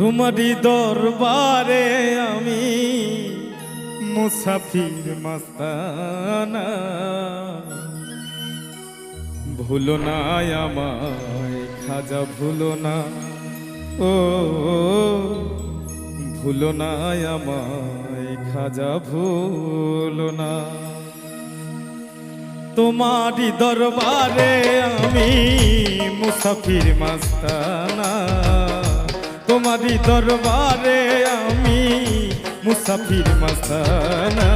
তোমারই দরবারে আমি মুসাফির মাস্তানা। ভুলো না আমায়, খাজা ভুলো না। ও, ভুলো না আমায়, খাজা ভুলো না। তোমারই দরবারে আমি মুসাফির মাস্তানা। তোমারই দরবারে আমি মুসাফির মাসানা।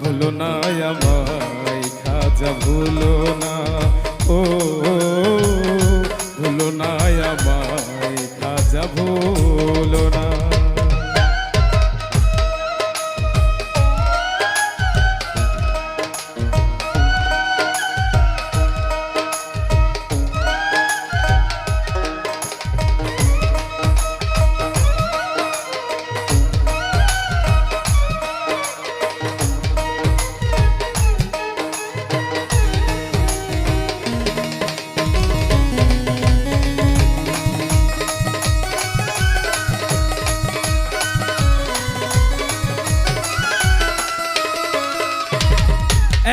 ভুলো না আমায়, খাজা ভুলো না। ও, ভুলো না আমায়, খাজা ভুলো না।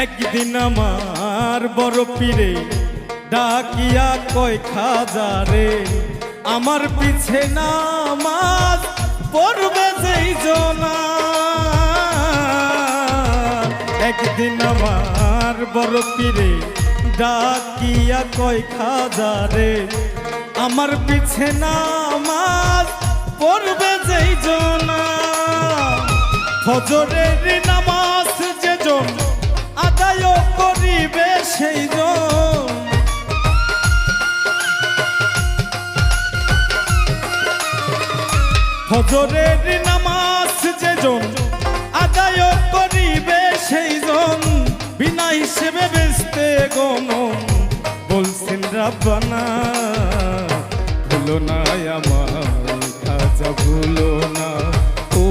একদিন আমার বড় পীরে ডাকিয়া কয় খাজারে আমার পিছে নামাজ পড়বে যেই জনা। একদিন আমার বড় পীরে ডাকিয়া কয় খাজারে আমার পিছে নামাজ পড়বে যেই জনা। ফজরের নামাজ করিবে সেই জন। ফজরের নামাজ যেজন আদায় করিবে সেই জন। বিনা হিসেবে বেসতে গমন বলছেন, রাব্বানা, ভুলো না, আমার খাজা ভুলো না। ও,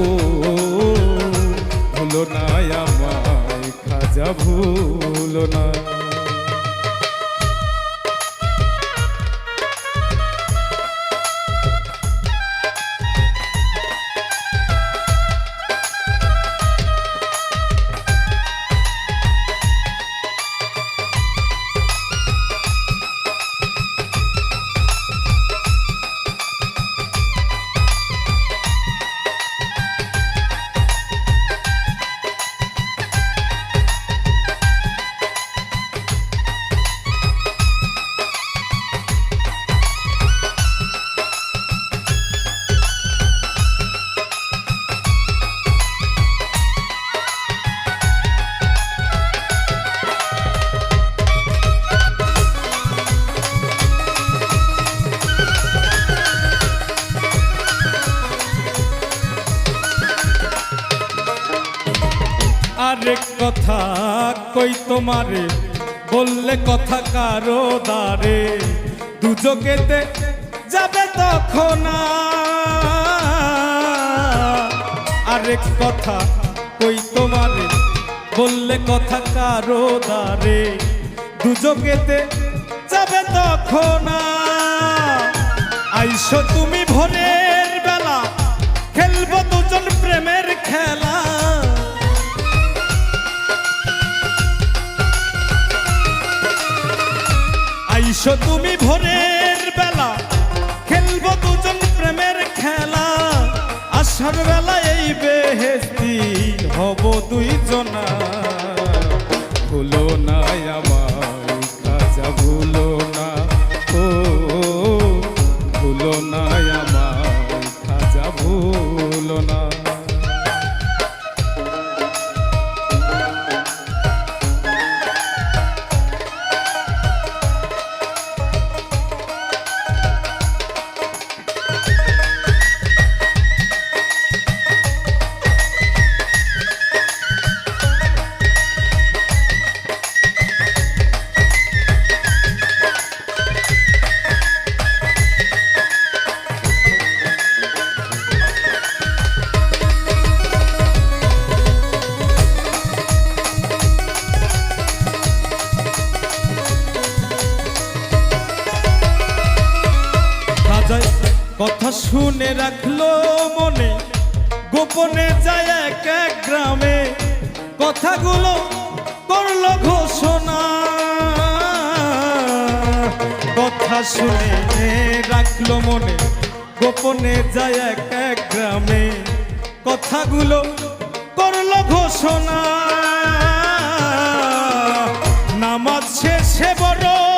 ভুলো না আমায় খাজা ভুলো না। আরেক কথা কই তোমারে? বললে কথা কারও দারে দুজকেতে যাবে তখন আরেক কথা কই তোমারে? বললে কথা কারও দারে দুজকেতে যাবে তখন আইসো তুমি ভোরের বেলা, খেলব দুজন প্রেমের খেলা। আইসো তুমি ভোরের বেলা। খেলব দুজন প্রেমের খেলা। আসার বেলা এই বেহেস্তি হব দুইজনা। কথা শুনে রাখল মনে, গোপনে যায় এক এক গ্রামে। কথাগুলো করল ঘোষণা। কথা শুনে রাখল মনে, গোপনে যায় এক এক গ্রামে। কথাগুলো করল ঘোষণা। নামাজ শেষে বড়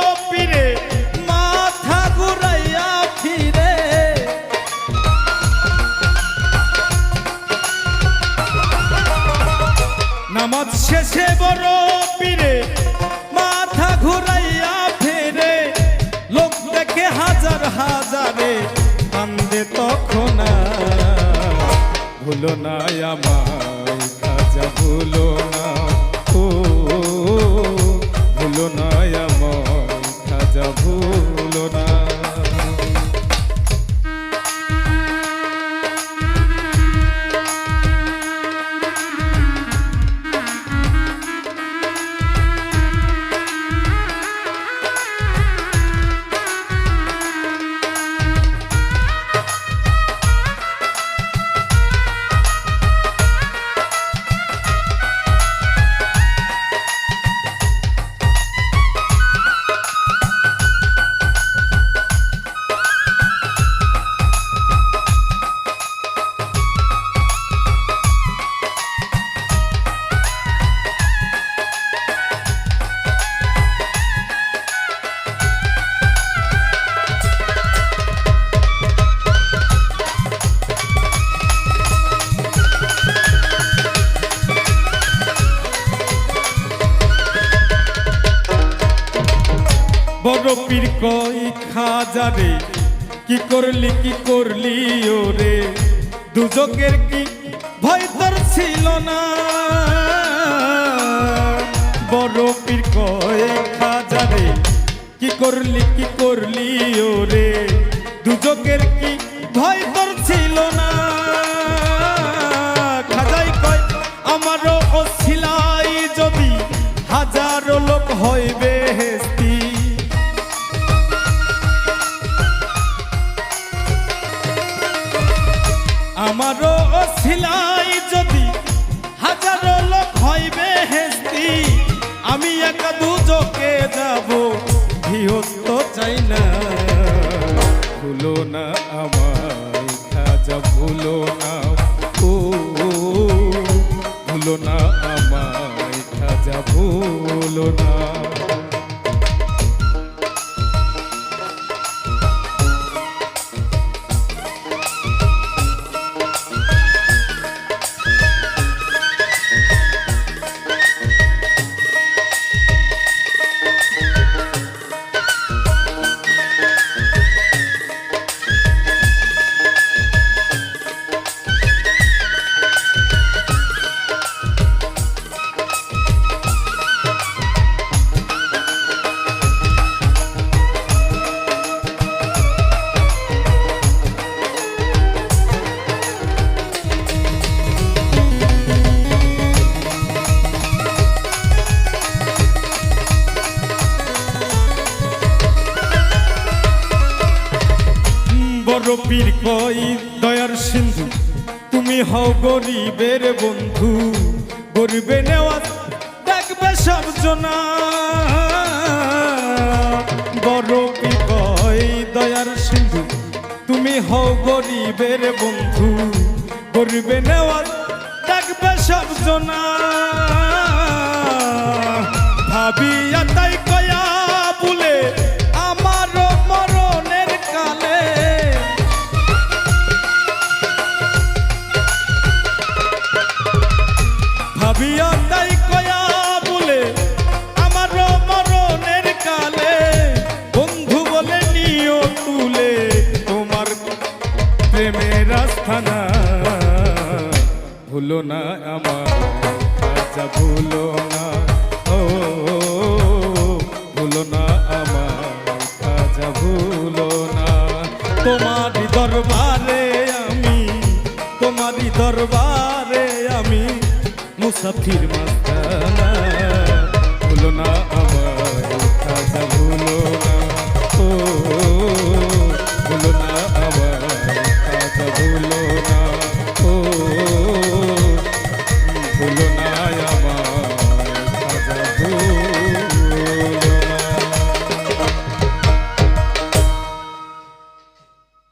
ভুলো না আমায় কাজা ভুলো না। বড় পীর কই খাজারে কি করলি কি করলি ওরে দুজকের কি ভয় তোর ছিল না? বড় পীর কই খাজারে কি করলি কি করলি ওরে দুজকের কি ভয় তোর ছিল না? খাজাই কয়, আমারও অছিলাই যদি হাজারো লোক হইবে গৃহস্থ চাই না। ভুলো না আমায়, খাজা ভুলো না ও। ভুলো না আমায়, খাজা ভুলো না। পীর কই দয়ার সিন্ধু? তুমি হও গরিবের বন্ধু। গরিবে নেওয়া দেখবে সব জনা। বড় কই দয়ার সিন্ধু? তুমি হও গরিবের বন্ধু। গরিবে নেওয়া দেখবে সব জনা। ভাবিয়া প্রেমের আস্থানা। ভুলো না আমার ভুলো মুসাফির মাস্তানা